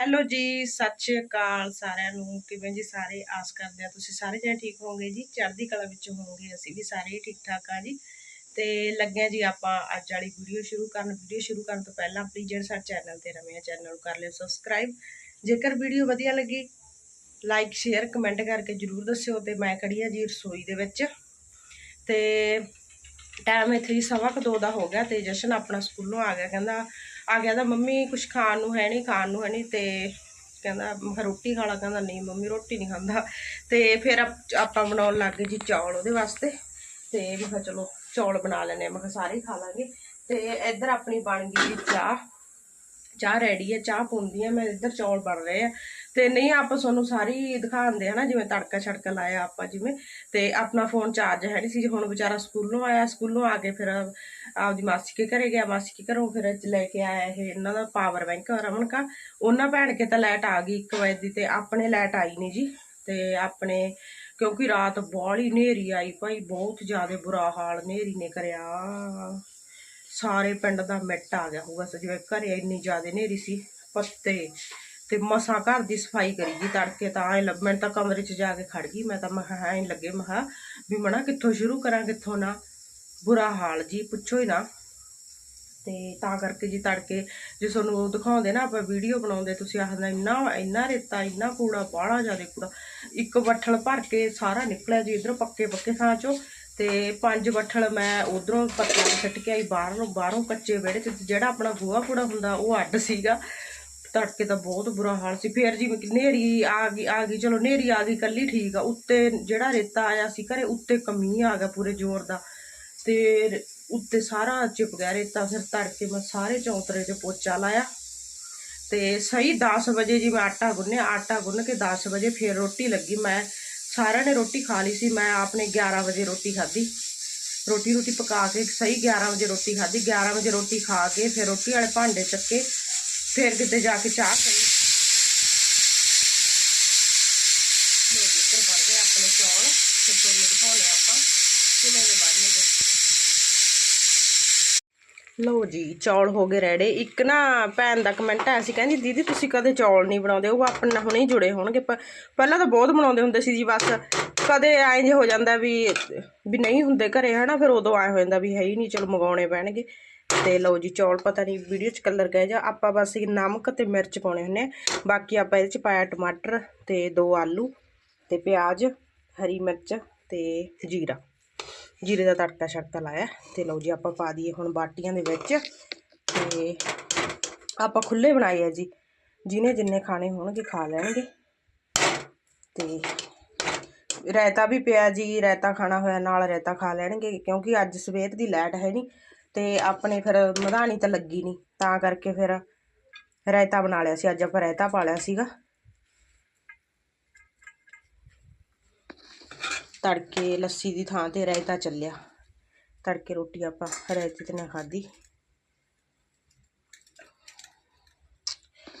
Hello ਜੀ, ਸਤਿ ਸ਼੍ਰੀ ਅਕਾਲ ਸਾਰਿਆਂ ਨੂੰ। ਕਿਵੇਂ ਜੀ ਸਾਰੇ? ਆਸ ਕਰਦੇ ਆ ਤੁਸੀਂ ਸਾਰੇ ਜਣੇ ਠੀਕ ਹੋਵੋਗੇ ਜੀ? ਚੜ੍ਹਦੀ ਕਲਾ ਵਿੱਚ ਹੋਵੋਗੇ, ਅਸੀਂ ਵੀ ਸਾਰੇ ਹੀ ਠੀਕ ਠਾਕ ਆ ਜੀ। ਤੇ ਲੱਗਿਆ ਜੀ ਆਪਾਂ ਅੱਜ ਵਾਲੀ ਵੀਡੀਓ ਸ਼ੁਰੂ ਕਰਨ। ਵੀਡੀਓ ਸ਼ੁਰੂ ਕਰਨ ਤੋਂ ਪਹਿਲਾਂ ਪਲੀਜ਼ ਜਿਹੜੇ ਸਾਡੇ ਚੈਨਲ ਤੇ ਨਵੇਂ ਆ, ਚੈਨਲ ਨੂੰ ਕਰ ਲਿਓ ਸਬਸਕ੍ਰਾਈਬ ਜੇਕਰ ਵੀਡੀਓ ਵਧੀਆ ਲੱਗੀ ਲਾਈਕ ਸ਼ੇਅਰ ਕਮੈਂਟ ਕਰਕੇ ਜਰੂਰ ਦੱਸਿਓ ਤੇ ਮੈਂ ਖੜੀ ਆ ਜੀ ਰਸੋਈ ਦੇ ਵਿੱਚ। ਤੇ ਟਾਈਮ ਇੱਥੇ ਜੀ ਸਵਾ ਕੁ ਦੋ ਦਾ ਹੋ ਗਿਆ ਤੇ ਜਸ਼ਨ ਆਪਣਾ ਸਕੂਲੋਂ ਆ ਗਿਆ, ਕਹਿੰਦਾ ਆ ਕਹਿੰਦਾ ਮੰਮੀ ਕੁਝ ਖਾਣ ਨੂੰ ਹੈ ਨਹੀਂ, ਖਾਣ ਨੂੰ ਹੈ ਨਹੀਂ ਤੇ ਕਹਿੰਦਾ ਮੈਂ ਕਿਹਾ ਰੋਟੀ ਖਾ ਲਾ, ਕਹਿੰਦਾ ਨਹੀਂ ਮੰਮੀ ਰੋਟੀ ਨਹੀਂ ਖਾਂਦਾ। ਤੇ ਫਿਰ ਆਪ- ਆਪਾਂ ਬਣਾਉਣ ਲੱਗ ਗਏ ਜੀ ਚੌਲ ਉਹਦੇ ਵਾਸਤੇ। ਤੇ ਮੈਂ ਕਿਹਾ ਚਲੋ ਚੌਲ ਬਣਾ ਲੈਣੇ ਮੈਂ ਕਿਹਾ ਸਾਰੇ ਖਾ ਲਾਂਗੇ। ਤੇ ਇੱਧਰ ਆਪਣੀ ਬਣ ਗਈ ਜੀ ਚਾਹ। ਚਾਹ ਰੈਡੀ ਹੈ, ਚਾਹ ਪੁੰਦੀ ਹੈ, ਮੈਂ ਇੱਧਰ ਚੌਲ ਬਣ ਰਹੇ ਆ। ਤੇ ਨਹੀਂ, ਆਪਾਂ ਤੁਹਾਨੂੰ ਸਾਰੀ ਦਿਖਾਉਂਦੇ ਆ ਜਿਵੇਂ ਤੜਕਾ ਛੜਕਾ ਲਾਇਆ ਆਪਾਂ ਜਿਵੇਂ, ਤੇ ਆਪਣਾ ਫੋਨ ਚਾਰਜ ਹੈ ਨਹੀਂ ਸੀ। ਹੁਣ ਵਿਚਾਰਾ ਸਕੂਲੋਂ ਆਇਆ, ਸਕੂਲੋਂ ਆ ਕੇ ਫਿਰ ਆਪਦੀ ਮਾਸੀ ਕੇ ਘਰੇ ਗਿਆ। ਮਾਸੀ ਕੇ ਘਰੋਂ ਫਿਰ ਲੈ ਕੇ ਆਇਆ ਇਹ ਇਹਨਾਂ ਦਾ ਪਾਵਰ ਬੈਂਕ ਰਮਨ ਕਾ ਉਹਨਾਂ ਭੈਣ ਕੇ ਤਾਂ ਲਾਈਟ ਆ ਗਈ 1 ਵਜੇ ਦੀ ਤੇ ਆਪਣੇ ਲਾਈਟ ਆਈ ਨਹੀਂ ਜੀ। ਤੇ ਆਪਣੇ, ਕਿਉਂਕਿ ਰਾਤ ਬਾਹਲੀ ਹਨੇਰੀ ਆਈ ਭਾਈ, ਬਹੁਤ ਜ਼ਿਆਦਾ ਬੁਰਾ ਹਾਲ ਹਨੇਰੀ ਨੇ ਕਰਿਆ। ਸਾਰੇ ਪਿੰਡ ਦਾ ਮਿੱਟ ਆ ਗਿਆ ਹੋਊਗਾ, ਜਿਵੇਂ ਘਰੇ ਇੰਨੀ ਜ਼ਿਆਦਾ ਹਨੇਰੀ ਸੀ, ਪੱਤੇ ਤੇ ਮਸਾਂ ਘਰ ਦੀ ਸਫ਼ਾਈ ਕਰੀ ਜੀ ਤੜਕੇ ਤਾਂ ਐ ਲੱਗ ਮੈਂ ਤਾਂ ਕਮਰੇ 'ਚ ਜਾ ਕੇ ਖੜ ਗਈ, ਮੈਂ ਤਾਂ ਮਹਾ ਐ ਲੱਗੇ ਮਹਾ ਵੀ ਮਣਾ ਕਿੱਥੋਂ ਸ਼ੁਰੂ ਕਰਾਂ, ਕਿੱਥੋਂ ਨਾ। ਬੁਰਾ ਹਾਲ ਜੀ, ਪੁੱਛੋ ਹੀ ਨਾ। ਤੇ ਤਾਂ ਕਰਕੇ ਜੀ ਤੜਕੇ ਜੇ ਤੁਹਾਨੂੰ ਦਿਖਾਉਂਦੇ ਨਾ, ਆਪਾਂ ਵੀਡੀਓ ਬਣਾਉਂਦੇ, ਤੁਸੀਂ ਆਖਦਾ ਇੰਨਾ ਇੰਨਾ ਰੇਤਾ, ਇੰਨਾ ਕੂੜਾ, ਬਾਹਲਾ ਜ਼ਿਆਦਾ ਕੂੜਾ। ਇੱਕ ਬੱਠਲ ਭਰ ਕੇ ਸਾਰਾ ਨਿਕਲਿਆ ਜੀ, ਇਧਰੋਂ ਪੱਕੇ ਪੱਕੇ ਥਾਂ ਚੋਂ। ਤੇ ਪੰਜ ਬੱਠਲ ਮੈਂ ਉਧਰੋਂ ਪੱਤਿਆਂ ਨੂੰ ਕੇ ਆਈ, ਬਾਹਰੋਂ ਬਾਹਰੋਂ ਕੱਚੇ ਵਿਹੜੇ 'ਚ, ਜਿਹੜਾ ਆਪਣਾ ਗੋਹਾ ਕੂੜਾ ਹੁੰਦਾ, ਉਹ ਅੱਡ ਸੀਗਾ। ਤੜਕੇ ਤਾਂ ਬਹੁਤ ਬੁਰਾ ਹਾਲ ਸੀ। ਫੇਰ ਜੀ ਨੇਰੀ ਆ ਗਈ ਆ ਗਈ, ਚਲੋ ਨੇਰੀ ਆ ਗਈ ਕੱਲੀ ਠੀਕ ਆ। ਉੱਤੇ ਜਿਹੜਾ ਰੇਤਾ ਆਇਆ ਸੀ ਘਰੇ, ਉੱਤੇ ਕਮੀ ਆ ਗਿਆ ਪੂਰੇ ਜ਼ੋਰ ਦਾ। ਤੇ ਉੱਤੇ ਸਾਰਾ ਚਿਪ ਗਿਆ ਰੇਤਾ, ਫਿਰ ਤੜਕੇ ਮੈਂ ਸਾਰੇ ਚੌਂਤਰੇ 'ਚ ਪੋਚਾ ਲਾਇਆ। ਤੇ ਸਹੀ 10 ਵਜੇ ਜੀ ਮੈਂ ਆਟਾ ਗੁੰਨਿਆ, ਆਟਾ ਗੁੰਨ ਕੇ 10 ਵਜੇ ਫੇਰ ਰੋਟੀ ਲੱਗੀ। ਮੈਂ ਸਾਰਿਆਂ ਨੇ ਰੋਟੀ ਖਾ ਲਈ ਸੀ, ਮੈਂ ਆਪਨੇ 11 ਵਜੇ ਰੋਟੀ ਖਾਧੀ। ਰੋਟੀ ਰੋਟੀ ਪਕਾ ਕੇ ਸਹੀ 11 ਵਜੇ ਰੋਟੀ ਖਾਧੀ। 11 ਵਜੇ ਰੋਟੀ ਖਾ ਕੇ ਫਿਰ ਰੋਟੀ ਵਾਲੇ ਭਾਂਡੇ ਚੱਕੇ। ਫਿਰ ਕਿਤੇ ਜਾ ਕੇ ਚਾਹ ਕਰੀ ਲੋ ਜੀ, ਇੱਧਰ ਬਣ ਗਏ ਆਪਣੇ ਚੌਲ, ਫਿਰ ਤੁਹਾਨੂੰ ਦਿਖਾਉਣੇ ਆਪਾਂ, ਕਿਵੇਂ ਦੇ ਬਣਨਗੇ। ਲੋ ਜੀ, ਚੌਲ ਹੋ ਗਏ ਰੈਡੇ ਇੱਕ ਨਾ ਭੈਣ ਦਾ ਕਮੈਂਟ ਆਇਆ ਸੀ, ਕਹਿੰਦੀ, ਦੀਦੀ, ਤੁਸੀਂ ਕਦੇ ਚੌਲ ਨਹੀਂ ਬਣਾਉਂਦੇ? ਉਹ ਆਪਣੇ ਨਾਲ ਹੁਣੇ ਜੁੜੇ ਹੋਣਗੇ। ਪਹਿਲਾਂ ਤਾਂ ਬਹੁਤ ਬਣਾਉਂਦੇ ਹੁੰਦੇ ਸੀ ਜੀ, ਬਸ ਕਦੇ ਐਂ ਜੇ ਹੋ ਜਾਂਦਾ ਵੀ ਵੀ ਨਹੀਂ ਹੁੰਦੇ ਘਰੇ, ਹਨਾ, ਫਿਰ ਉਦੋਂ ਆਏ ਹੋ ਜਾਂਦਾ ਵੀ ਹੈ ਹੀ ਨਹੀਂ, ਚਲੋ ਮੰਗਾਉਣੇ ਪੈਣਗੇ। ਤੇ ਲਓ ਜੀ, ਚੌਲ ਪਤਾ ਨਹੀਂ ਵੀਡੀਓ 'ਚ ਕਲਰ ਗਏ ਜਾਂ ਆਪਾਂ ਬਸ ਨਮਕ ਤੇ ਮਿਰਚ ਪਾਉਣੇ ਹੁੰਨੇ ਆ। ਬਾਕੀ ਆਪਾਂ ਇਹਦੇ 'ਚ ਪਾਇਆ ਟਮਾਟਰ ਤੇ ਦੋ ਆਲੂ ਤੇ ਪਿਆਜ਼, ਹਰੀ ਮਿਰਚ ਤੇ ਜੀਰਾ। ਜੀਰੇ ਦਾ ਤੜਕਾ ਛੜਕਾ ਲਾਇਆ। ਤੇ ਲਓ ਜੀ, ਆਪਾਂ ਪਾ ਦਈਏ ਹੁਣ ਬਾਟੀਆਂ ਦੇ ਵਿੱਚ। ਤੇ ਆਪਾਂ ਖੁੱਲੇ ਬਣਾਏ ਆ ਜੀ। ਜਿਹਨੇ ਜਿੰਨੇ ਖਾਣੇ ਹੋਣਗੇ ਖਾ ਲੈਣਗੇ। ਤੇ ਰਾਇਤਾ ਵੀ ਪਿਆ ਜੀ, ਰਾਇਤਾ ਖਾਣਾ ਹੋਇਆ ਨਾਲ ਰਾਇਤਾ ਖਾ ਲੈਣਗੇ ਕਿਉਂਕਿ ਅੱਜ ਸਵੇਰ ਦੀ ਲਾਈਟ ਹੈ ਨਹੀਂ। ਤੇ ਆਪਣੇ ਫਿਰ ਮਧਾਣੀ ਤਾਂ ਲੱਗੀ ਨਹੀਂ ਤਾਂ ਕਰਕੇ ਫਿਰ ਰਾਇਤਾ ਬਣਾ ਲਿਆ ਸੀ, ਅੱਜ ਆਪਾਂ ਰਾਇਤਾ ਪਾ ਲਿਆ ਸੀਗਾ। ਤੜਕੇ ਲੱਸੀ ਦੀ ਥਾਂ ਤੇ ਰਾਇਤਾ ਚੱਲਿਆ। ਤੜਕੇ ਰੋਟੀ ਆਪਾਂ ਰਾਇਤੇ ਤੇ ਨਾ ਖਾਧੀ।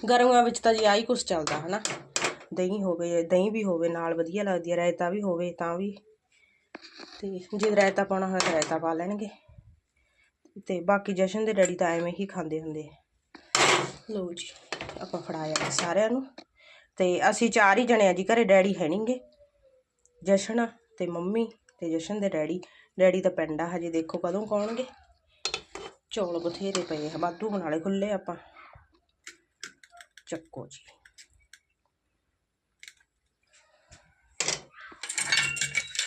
ਗਰਮੀਆਂ ਵਿੱਚ ਤਾਂ ਜੀ ਆਹੀ ਕੁਛ ਚੱਲਦਾ, ਹਨਾ? ਦਹੀਂ ਹੋਵੇ, ਦਹੀਂ ਵੀ ਹੋਵੇ, ਨਾਲ ਵਧੀਆ ਲੱਗਦੀ ਹੈ ਰਾਇਤਾ ਵੀ ਹੋਵੇ ਤਾਂ ਵੀ। ਤੇ ਜੇ ਰਾਇਤਾ ਪਾਉਣਾ ਹੋਇਆ ਤਾਂ ਰਾਇਤਾ ਪਾ ਲੈਣਗੇ। ਤੇ ਬਾਕੀ ਜਸ਼ਨ ਦੇ ਡੈਡੀ ਤਾਂ ਐਵੇਂ ਹੀ ਖਾਂਦੇ ਹੁੰਦੇ ਲੋ ਜੀ, ਆਪਾਂ ਫੜਾਇਆ ਸਾਰਿਆਂ ਨੂੰ। ਤੇ ਅਸੀਂ ਚਾਰ ਹੀ ਜਣੇ ਆ ਜੀ, ਘਰੇ ਡੈਡੀ ਹੈ ਨਹੀਂਗੇ ਜਸ਼ਨ ਤੇ ਮੰਮੀ ਤੇ ਜਸ਼ਨ ਦੇ ਡੈਡੀ। ਡੈਡੀ ਤਾਂ ਪਿੰਡ ਆ, ਹਜੇ ਦੇਖੋ ਕਦੋਂ ਕੌਣਗੇ। ਚੌਲ ਬਥੇਰੇ ਪਏ ਆ, ਵਾਧੂ ਬਣਾ ਲਏ ਖੁੱਲੇ ਆਪਾਂ। ਚੱਕੋ ਜੀ।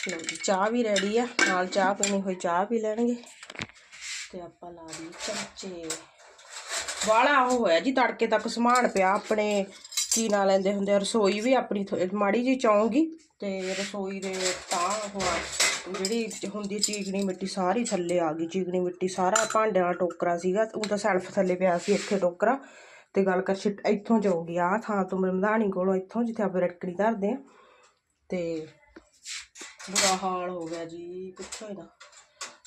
ਲਓ ਜੀ, ਚਾਹ ਵੀ ਰੈਡੀ ਆ, ਨਾਲ ਚਾਹ ਪੀਣੀ ਹੋਈ ਚਾਹ ਪੀ ਲੈਣਗੇ। ਤੇ ਆਪਾਂ ਲਾ ਦੀ ਚਮਚੇ। ਵਾਲਾ ਉਹ ਹੋਇਆ ਜੀ, ਤੜਕੇ ਤੱਕ ਸਮਾਨ ਪਿਆ ਆਪਣੇ। ਕੀ ਨਾਂ ਲੈਂਦੇ ਹੁੰਦੇ ਰਸੋਈ ਵੀ ਆਪਣੀ ਮਾੜੀ ਜੀ ਚੌਂਗੀ ਤੇ ਰਸੋਈ ਦੇ ਤਾਂ ਹੋਆ ਜਿਹੜੀ ਹੁੰਦੀ ਚੀਕਣੀ ਮਿੱਟੀ ਸਾਰੀ ਥੱਲੇ ਆ ਗਈ। ਚੀਕਣੀ ਮਿੱਟੀ ਸਾਰਾ ਭਾਂਡਿਆਂ ਦਾ ਟੋਕਰਾ ਸੀਗਾ, ਉਹ ਤਾਂ ਸੈਲਫ ਥੱਲੇ ਪਿਆ ਸੀ ਇੱਥੇ ਟੋਕਰਾ। ਤੇ ਗੱਲ ਕਰ ਛਿੱਟ, ਇੱਥੋਂ ਜਾਊਗੀ, ਆਹ ਥਾਂ ਤੋਂ ਮਰਮਦਾਨੀ ਕੋਲੋਂ ਇੱਥੋਂ, ਜਿੱਥੇ ਆਪਾਂ ਰਟਕੜੀ ਧਰਦੇ ਆ। ਤੇ ਬੁਰਾ ਹਾਲ ਹੋ ਗਿਆ ਜੀ ਪੁੱਛੋ ਹੀ ਨਾ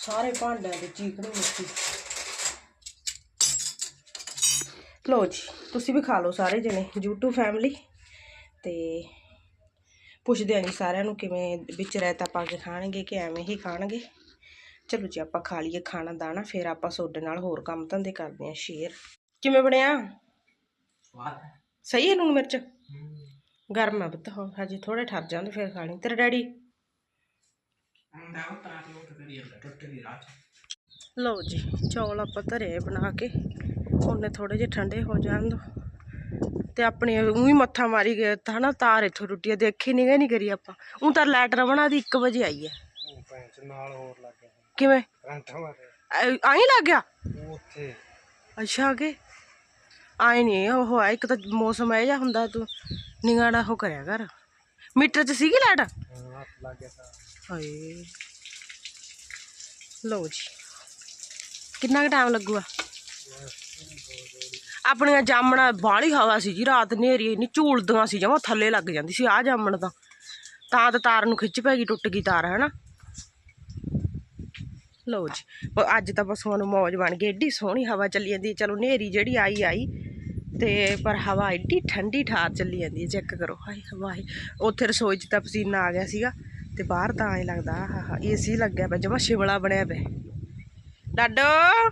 ਸਾਰੇ ਭਾਂਡਿਆਂ ਦੇ ਚੀਕਣੀ ਮਿੱਟੀ। ਲੋ ਜੀ ਤੁਸੀਂ ਵੀ ਖਾ ਲਓ ਸਾਰੇ ਜਣੇ YouTube ਫੈਮਿਲੀ ਤੇ ਪੁੱਛਦੇ ਆਂ ਜੀ ਸਾਰਿਆਂ ਨੂੰ ਕਿਵੇਂ ਵਿੱਚ ਰਾਇਤਾ ਪਾ ਕੇ ਖਾਣਗੇ ਕਿ ਐਵੇਂ ਹੀ ਖਾਣਗੇ। ਚਲੋ ਜੀ ਆਪਾਂ ਖਾ ਲਈਏ ਖਾਣਾ ਦਾਣਾ ਫਿਰ ਆਪਾਂ ਤੁਹਾਡੇ ਨਾਲ ਹੋਰ ਕੰਮ ਧੰਦੇ ਕਰਦੇ ਆਂ ਸ਼ੇਅਰ ਕਿਵੇਂ ਬਣਿਆ? ਸਵਾਦ ਸਹੀ ਹੈ ਲੂਣ ਮਿਰਚ? ਗਰਮ ਆ ਹੁਣ ਹਜੇ ਥੋੜੇ ਠਰ ਜਾਂਦੇ ਫਿਰ ਖਾ ਲਈ। ਤੇਰਾ ਡੈਡੀ? ਲਓ ਜੀ ਚੌਲ ਆਪਾਂ ਧਰੇ ਬਣਾ ਕੇ। ਉਹਨੇ ਥੋੜੇ ਜਿਹੇ ਠੰਡੇ ਹੋ ਜਾਣ ਦੋ। ਤੇ ਆਪਣੇ ਉਹੀ ਮੱਥਾ ਮਾਰੀ ਗਏ ਤਾਂ ਹਨਾ ਤਾਰ ਇੱਥੋਂ ਟੁੱਟੀ ਆ ਦੇਖੀ ਨਹੀਂ ਗਈ ਨਹੀਂ ਕਰੀ ਆਪਾਂ। ਉਹ ਤਾਂ ਲਾਈਟ ਰਵਣਾ ਦੀ 1 ਵਜੇ ਆਈ ਹੈ ਪੈਂਚ ਨਾਲ ਹੋਰ ਲੱਗ ਗਿਆ। ਕਿਵੇਂ? ਕਰੰਟ ਮਾਰੇ ਐ- ਆਈ ਲੱਗ ਗਿਆ? ਉੱਥੇ। ਅੱਛਾ ਕਿ? ਆਏ ਨਹੀਂ ਉਹ ਆ ਇੱਕ ਤਾਂ ਮੌਸਮ ਇਹ ਜਿਹਾ ਹੁੰਦਾ ਤੂੰ ਨਿਗਾਣਾ ਉਹ ਕਰਿਆ ਕਰ। ਮੀਟਰ 'ਚ ਸੀਗੀ ਲਾਈਟ? ਹਾਂ, ਲੱਗ ਗਿਆ ਤਾਂ ਹਾਏ। ਲਓ ਜੀ। ਕਿੰਨਾ ਕੁ ਟਾਈਮ ਲੱਗੂਗਾ? ਆਪਣੀਆਂ ਜਾਮਣਾ ਬਾਹਲੀ ਹਵਾ ਸੀ ਜੀ, ਰਾਤ ਹਨੇਰੀ ਇੰਨੀ ਝੂਲਦੀਆਂ ਸੀ, ਜਮਾ ਥੱਲੇ ਲੱਗ ਜਾਂਦੀ ਸੀ ਆ ਜਾਮਣ ਤਾਂ। ਤਾਂ ਤਾਂ ਤਾਰ ਨੂੰ ਖਿੱਚ ਪੈ ਗਈ, ਟੁੱਟ ਗਈ ਤਾਰ, ਹੈਨਾ? ਲਓ ਜੀ ਅੱਜ ਤਾਂ ਪਸ਼ੂਆਂ ਨੂੰ ਮੌਜ ਬਣ ਗਈ, ਏਡੀ ਸੋਹਣੀ ਹਵਾ ਚੱਲੀ ਜਾਂਦੀ ਚਲੋ ਹਨੇਰੀ ਜਿਹੜੀ ਆਈ ਆਈ। ਤੇ ਪਰ ਹਵਾ ਏਡੀ ਠੰਡੀ ਠਾਰ ਚੱਲੀ ਜਾਂਦੀ ਹੈ, ਚੈੱਕ ਕਰੋ। ਹਾਏ ਹਵਾ ਉੱਥੇ ਰਸੋਈ 'ਚ ਤਾਂ ਪਸੀਨਾ ਆ ਗਿਆ ਸੀਗਾ। ਤੇ ਬਾਹਰ ਤਾਂ ਐ ਲੱਗਦਾ, ਆਹ ਹਾ ਏਸੀ ਲੱਗਿਆ ਪਿਆ, ਜਮਾ ਸ਼ਿਮਲਾ ਬਣਿਆ ਪਿਆ। ਲਾਡੋ!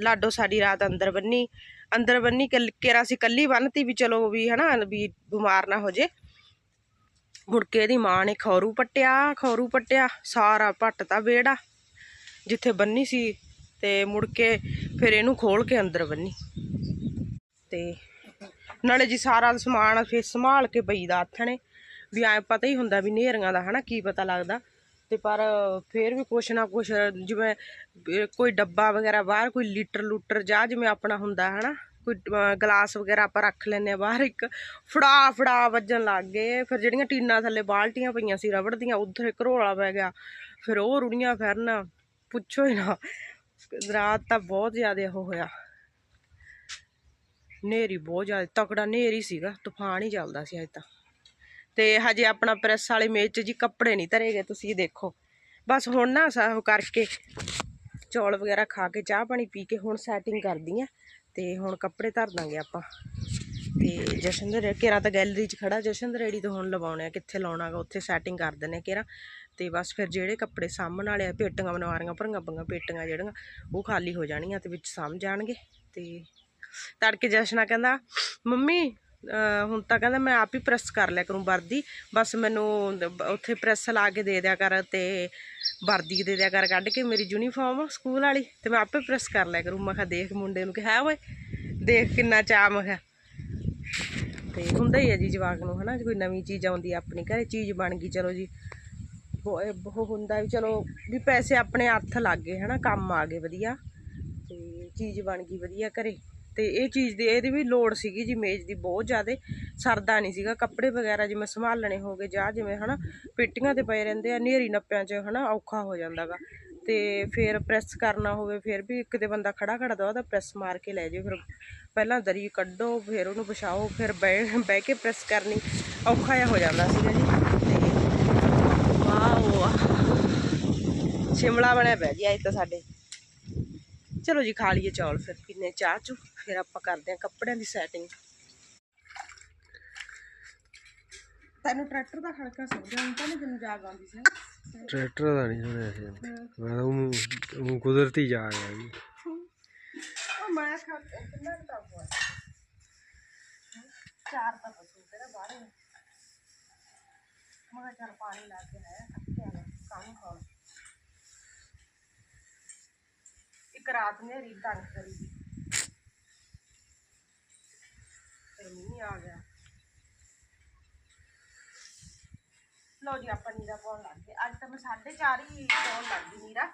ਲਾਡੋ ਸਾਡੀ ਰਾਤ ਅੰਦਰ ਬੰਨੀ ਅੰਦਰ ਬੰਨੀ ਕੱਲ- ਕੇਰਾ ਸੀ ਕੱਲੀ ਬੰਨਤੀ ਵੀ ਚਲੋ ਵੀ ਹਨਾ, ਵੀ ਬਿਮਾਰ ਨਾ ਹੋ ਜੇ। ਮੁੜ ਕੇ ਇਹਦੀ ਮਾਂ ਨੇ ਖੌਰੂ ਪੱਟਿਆ ਖੌਰੂ ਪੱਟਿਆ, ਸਾਰਾ ਪੱਟਤਾ ਵਿਹੜਾ, ਜਿੱਥੇ ਬੰਨੀ ਸੀ ਤੇ ਮੁੜ ਕੇ ਫਿਰ ਇਹਨੂੰ ਖੋਲ ਕੇ ਅੰਦਰ ਬੰਨੀ। ਤੇ ਨਾਲੇ ਜੀ ਸਾਰਾ ਸਮਾਨ ਫਿਰ ਸੰਭਾਲ ਕੇ ਪਈਦਾ ਆਥਣੇ। ਵੀ ਐ ਪਤਾ ਹੀ ਹੁੰਦਾ ਵੀ ਨੇਰੀਆਂ ਦਾ, ਹਨਾ, ਕੀ ਪਤਾ ਲੱਗਦਾ। ਤੇ ਪਰ ਫਿਰ ਵੀ ਕੁਛ ਨਾ ਕੁਛ, ਜਿਵੇਂ ਕੋਈ ਡੱਬਾ ਵਗੈਰਾ ਬਾਹਰ, ਕੋਈ ਲੀਟਰ ਲੂਟਰ ਜਾਂ ਜਿਵੇਂ ਆਪਣਾ ਹੁੰਦਾ, ਹਨਾ, ਕੋਈ ਗਲਾਸ ਵਗੈਰਾ ਆਪਾਂ ਰੱਖ ਲੈਨੇ ਆ ਬਾਹਰ, ਇੱਕ ਫੜਾ ਫੜਾ ਵੱਜਣ ਲੱਗ ਗਏ। ਫਿਰ ਜਿਹੜੀਆਂ ਟੀਨਾਂ ਥੱਲੇ ਬਾਲਟੀਆਂ ਪਈਆਂ ਸੀ ਰਬੜ ਦੀਆਂ ਉੱਧਰ ਘਰੋਲਾ ਪੈ ਗਿਆ। ਫਿਰ ਉਹ ਰੁੜੀਆਂ ਫਿਰਨ, ਪੁੱਛੋ ਹੀ ਨਾ। ਰਾਤ ਤਾਂ ਬਹੁਤ ਜ਼ਿਆਦਾ ਉਹ ਹੋਇਆ। ਨੇਰੀ ਬਹੁਤ ਜ਼ਿਆਦਾ, ਤਕੜਾ ਨੇਰੀ ਸੀਗਾ, ਤੂਫਾਨ ਹੀ ਚੱਲਦਾ ਸੀ ਅੱਜ ਤਾਂ। ਤੇ ਹਜੇ ਆਪਣਾ ਪ੍ਰੈਸ ਵਾਲੇ ਮੇਜ਼ 'ਚ ਜੀ ਕੱਪੜੇ ਨਹੀਂ ਧਰੇ ਗਏ ਤੁਸੀਂ ਦੇਖੋ। ਬਸ ਹੁਣ ਨਾ ਸਾ ਉਹ ਕਰਕੇ ਚੌਲ ਵਗੈਰਾ ਖਾ ਕੇ ਚਾਹ ਪਾਣੀ ਪੀ ਕੇ ਹੁਣ ਸੈਟਿੰਗ ਕਰਦੀ ਆ ਤੇ ਹੁਣ ਕੱਪੜੇ ਧਰ ਦਾਂਗੇ ਆਪਾਂ। ਤੇ ਜਸ਼ਨ ਦੇ ਕੇਰਾ ਤਾਂ ਗੈਲਰੀ 'ਚ ਖੜਾ ਜਸ਼ਨ ਦੇ ਰੇੜੀ ਤੋਂ ਹੁਣ ਲਵਾਉਣੇ ਆ, ਕਿੱਥੇ ਲਾਉਣਾਗਾ ਉੱਥੇ ਸੈਟਿੰਗ ਕਰ ਦਿੰਨੇ ਕੇਰਾ। ਤੇ ਬਸ ਫਿਰ ਜਿਹੜੇ ਕੱਪੜੇ ਸਾਹਮਣ ਵਾਲੇ ਆ, ਪੇਟੀਆਂ ਬਣਵਾਰੀਆਂ, ਭਰੀਆਂ ਪਈਆਂ ਪੇਟੀਆਂ ਜਿਹੜੀਆਂ, ਉਹ ਖਾਲੀ ਹੋ ਜਾਣਗੀਆਂ ਤੇ ਵਿੱਚ ਸਾਂਭ ਜਾਣਗੇ। ਤੇ ਤੜਕੇ ਜਸ਼ਨਾ ਕਹਿੰਦਾ, ਮੰਮੀ ਹੁਣ ਤਾਂ ਕਹਿੰਦਾ ਮੈਂ ਆਪ ਹੀ ਪ੍ਰੈਸ ਕਰ ਲਿਆ ਕਰੂੰ ਵਰਦੀ। ਬਸ ਮੈਨੂੰ ਉੱਥੇ ਪ੍ਰੈਸ ਲਾ ਕੇ ਦੇ ਦਿਆ ਕਰ ਤੇ ਵਰਦੀ ਦੇ ਦਿਆ ਕਰ ਕੱਢ ਕੇ ਮੇਰੀ ਯੂਨੀਫਾਰਮ ਸਕੂਲ ਵਾਲੀ ਤੇ ਮੈਂ ਆਪੇ ਪ੍ਰੈਸ ਕਰ ਲਿਆ ਕਰੂੰ। ਮੈਂ ਕਿਹਾ ਦੇਖ ਮੁੰਡੇ ਨੂੰ ਕਿ ਹੈ ਓਏ, ਦੇਖ ਕਿੰਨਾ ਚਾਅ, ਮੈਂ ਕਿਹਾ। ਤੇ ਹੁੰਦਾ ਹੀ ਹੈ ਜੀ ਜਵਾਕ ਨੂੰ, ਹਨਾ ਜੇ ਕੋਈ ਨਵੀਂ ਚੀਜ਼ ਆਉਂਦੀ ਆ ਆਪਣੀ, ਘਰੇ ਚੀਜ਼ ਬਣ ਗਈ, ਚਲੋ ਜੀ। ਉਹ ਉਹ ਹੁੰਦਾ ਵੀ ਚਲੋ ਵੀ ਪੈਸੇ ਆਪਣੇ ਹੱਥ ਲੱਗ ਗਏ, ਹਨਾ, ਕੰਮ ਆ ਗਏ, ਵਧੀਆ। ਤੇ ਚੀਜ਼ ਬਣ ਗਈ, ਵਧੀਆ, ਘਰੇ। ਤੇ ਇਹ ਚੀਜ਼ ਦੀ, ਇਹਦੀ ਵੀ ਲੋੜ ਸੀਗੀ ਜੀ ਮੇਜ਼ ਦੀ ਬਹੁਤ ਜ਼ਿਆਦਾ। ਸਰਦਾ ਨਹੀਂ ਸੀਗਾ, ਕੱਪੜੇ ਵਗੈਰਾ ਜਿਵੇਂ ਸੰਭਾਲਣੇ ਹੋ ਗਏ, ਜਾਂ ਜਿਵੇਂ ਹਨਾ ਪੇਟੀਆਂ ਤੇ ਪਏ ਰਹਿੰਦੇ ਆ ਨੇਰੀ ਨੱਪਿਆਂ 'ਚ ਹਨਾ ਔਖਾ ਹੋ ਜਾਂਦਾਗਾ ਤੇ ਫਿਰ ਪ੍ਰੈਸ ਕਰਨਾ ਹੋਵੇ, ਫਿਰ ਵੀ ਇੱਕ ਤੇ ਬੰਦਾ ਖੜਾ ਖੜਾ ਦਾ ਉਹਦਾ ਪ੍ਰੈਸ ਮਾਰ ਕੇ ਲੈ ਜਾਓ ਫਿਰ ਪਹਿਲਾਂ ਦਰੀ ਕੱਢੋ, ਫਿਰ ਉਹਨੂੰ ਵਿਛਾਓ, ਫਿਰ ਬਹਿ ਬਹਿ ਕੇ ਪ੍ਰੈਸ ਕਰਨੀ ਔਖਾ ਜਿਹਾ ਹੋ ਜਾਂਦਾ ਸੀਗਾ ਜੀ। ਤੇ ਵਾਓ ਸ਼ਿਮਲਾ ਬਣਿਆ ਪਿਆ ਜੀ ਅੱਜ ਤਾਂ ਸਾਡੇ। ਚਲੋ ਜੀ ਖਾ ਲਈਏ ਚੌਲ ਫਿਰ ਪੀਨੇ ਚਾਹ ਚੂ ਫਿਰ ਆਪਾਂ ਕਰਦੇ ਹਾਂ ਕੱਪੜਿਆਂ ਦੀ ਸੈਟਿੰਗ ਤੈਨੂੰ ਟਰੈਕਟਰ ਦਾ ਖੜਕਾ ਤਾਂ ਨਹੀਂ ਤੈਨੂੰ ਜਾਗ ਆਉਂਦੀ ਸੀ। ਟਰੈਕਟਰ ਦਾ ਨਹੀਂ ਸੁਣਿਆ ਸੀ। ਮੈਂ ਤਾਂ ਉਹ ਉਹ ਕੁਦਰਤੀ ਜਾ ਗਿਆ ਜੀ ਉਹ ਮੈਂ ਖਾ ਕਿੰਨਾ ਕੁ ਹੋਇਆ? ਚਾਰ ਤਾਂ ਪਸ਼ੂ ਤੇਰਾ ਬਾਹਰ। ਮੈਂ ਚੱਲ ਪਾਣੀ ਲਾ ਕੇ ਹੈ ਅੱਕਿਆ ਨੇ ਕੰਮ ਇੱਕ ਰਾਤ ਨੇ ਰੀ ਤੰਗ ਕਰੀ ਦੀ ਫਿਰ ਮੀਂਹ ਆ ਗਿਆ ਲਓ ਜੀ ਆਪਾਂ ਨੀਰਾ ਪਾਉਣ ਲੱਗ ਗਏ ਅੱਜ ਤਾਂ ਮੈਂ 4:30 ਹੀ ਪਾਉਣ ਲੱਗ ਗਈ ਨੀਰਾ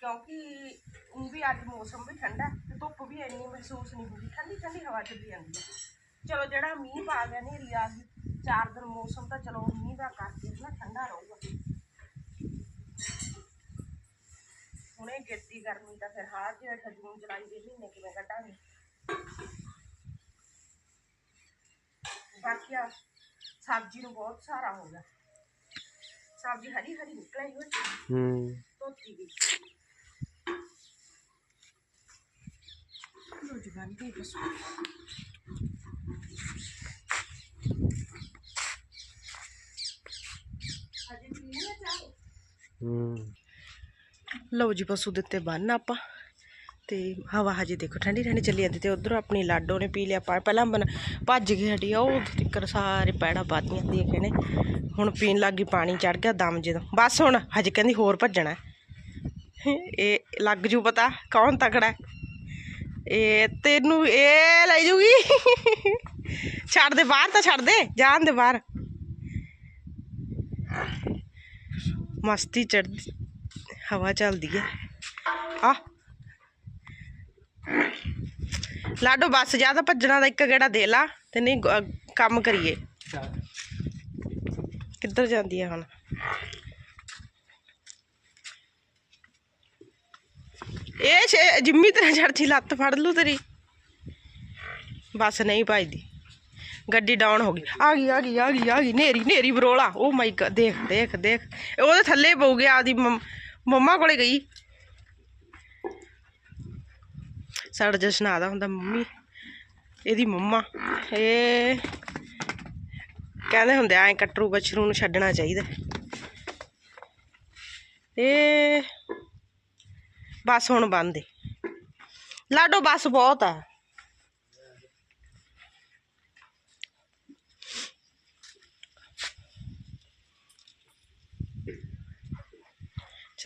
ਕਿਉਂਕਿ ਉਹ ਵੀ ਅੱਜ ਮੌਸਮ ਵੀ ਠੰਡਾ ਹੈ ਤੇ ਧੁੱਪ ਵੀ ਇੰਨੀ ਮਹਿਸੂਸ ਨਹੀਂ ਹੁੰਦੀ ਠੰਡੀ ਠੰਡੀ ਹਵਾ ਚੱਲੀ ਜਾਂਦੀ ਹੈ ਚਲੋ ਜਿਹੜਾ ਮੀਂਹ ਪਾ ਗਿਆ ਨੇਰੀ ਆ ਗਈ ਚਾਰ ਦਿਨ ਮੌਸਮ ਤਾਂ ਚਲੋ ਮੀਂਹ ਦਾ ਕਰਕੇ ਨਾ ਠੰਡਾ ਰਹੂਗਾ ਹੁਣੇ ਗਿਰਤੀ ਗਰਮੀ ਤਾਂ ਫਿਰ ਹਾਰ ਜੇਠ ਜੂਨ ਜੁਲਾਈ ਦੇ ਮਹੀਨੇ ਕਿਵੇਂ ਕੱਢਾਂਗੇ? ਬਾਕੀ ਆ ਸਬਜ਼ੀ ਨੂੰ ਬਹੁਤ ਸਾਰਾ ਹੋ ਗਿਆ। ਸਬਜ਼ੀ ਹਰੀ ਹਰੀ ਨਿਕਲ ਆਈ ਹੋਈ। ਹੂੰ। ਧੋਤੀ ਗਈ। ਲੋ ਜੀ ਬਣ ਗਈ ਬਸ। ਅਜੇ ਪੀਣੀ ਆ ਚਾਹ? ਹੂੰ। ਲਓ ਜੀ ਪਸ਼ੂ ਦਿੱਤੇ ਬੰਨ ਆਪਾਂ। ਤੇ ਹਵਾ ਹਜੇ ਦੇਖੋ ਠੰਡੀ ਠੰਡੀ ਚੱਲੀ ਜਾਂਦੀ ਤੇ ਉਧਰ ਆਪਣੀ ਲਾਡੋ ਨੇ ਪੀ ਲਿਆ ਪਹਿਲਾਂ ਭੱਜ ਗਈ ਹਟੀ ਆ ਉਹ ਤਿੱਕਰ ਸਾਰੇ ਪੈੜਾ ਪਾਤੀਆਂ ਦੇਖੇ ਨੇ। ਹੁਣ ਪੀਣ ਲੱਗੀ ਪਾਣੀ ਚੜ ਗਿਆ ਦਮ ਜਦੋਂ। ਬਸ ਹੁਣ ਹਜੇ ਕਹਿੰਦੀ ਹੋਰ ਭੱਜਣਾ। ਇਹ ਲੱਗ ਜੂ ਪਤਾ ਕੌਣ ਤਕੜਾ। ਇਹ ਤੈਨੂੰ ਇਹ ਲੈ ਜੂਗੀ। ਛੱਡ ਦੇ ਬਾਹਰ ਤਾਂ ਛੱਡ ਦੇ, ਜਾਣ ਦੇ ਬਾਹਰ। ਮਸਤੀ ਚੜਦੀ ਹਵਾ ਚੱਲਦੀ ਹੈ ਆ। ਲਾਡੋ, ਬੱਸ ਜਾ ਤਾਂ ਭੱਜਣਾ ਦਾ ਇੱਕ ਗੇੜਾ ਦੇ ਲਾ ਤੇ ਨਹੀਂ ਕੰਮ ਕਰੀਏ। ਕਿੱਧਰ ਜਾਂਦੀ ਹੈ ਹੁਣ? ਇਹ ਜਿੰਮੀ ਤੇਰਾ ਚੜਦੀ ਲੱਤ ਫੜ ਲੂ ਤੇਰੀ। ਬਸ ਨਹੀਂ ਭਜਦੀ। ਗੱਡੀ ਡਾਊਨ ਹੋ ਗਈ। ਆ ਗਈ ਆ ਗਈ ਆ ਗਈ ਆ ਗਈ। ਨੇਰੀ ਨੇਰੀ ਬਰੋਲਾ। ਓ ਮਾਈ ਗॉड ਦੇਖ ਦੇਖ ਦੇਖ। ਉਹਦੇ ਥੱਲੇ ਪਊ ਗਿਆ ਆਦੀ ਮੰਮਾ ਕੋਲੇ ਗਈ। ਸਾਡਾ ਜਸ਼ਨ ਆਦਾ ਹੁੰਦਾ ਮੰਮੀ, ਇਹਦੀ ਮੰਮਾ। ਇਹ ਕਹਿੰਦੇ ਹੁੰਦੇ ਐ ਕਟਰੂ ਬਛਰੂ ਨੂੰ ਛੱਡਣਾ ਚਾਹੀਦਾ। ਇਹ ਬਸ ਹੁਣ ਬੰਦ ਏ। ਲਾਡੋ ਬਸ ਬਹੁਤ ਆ।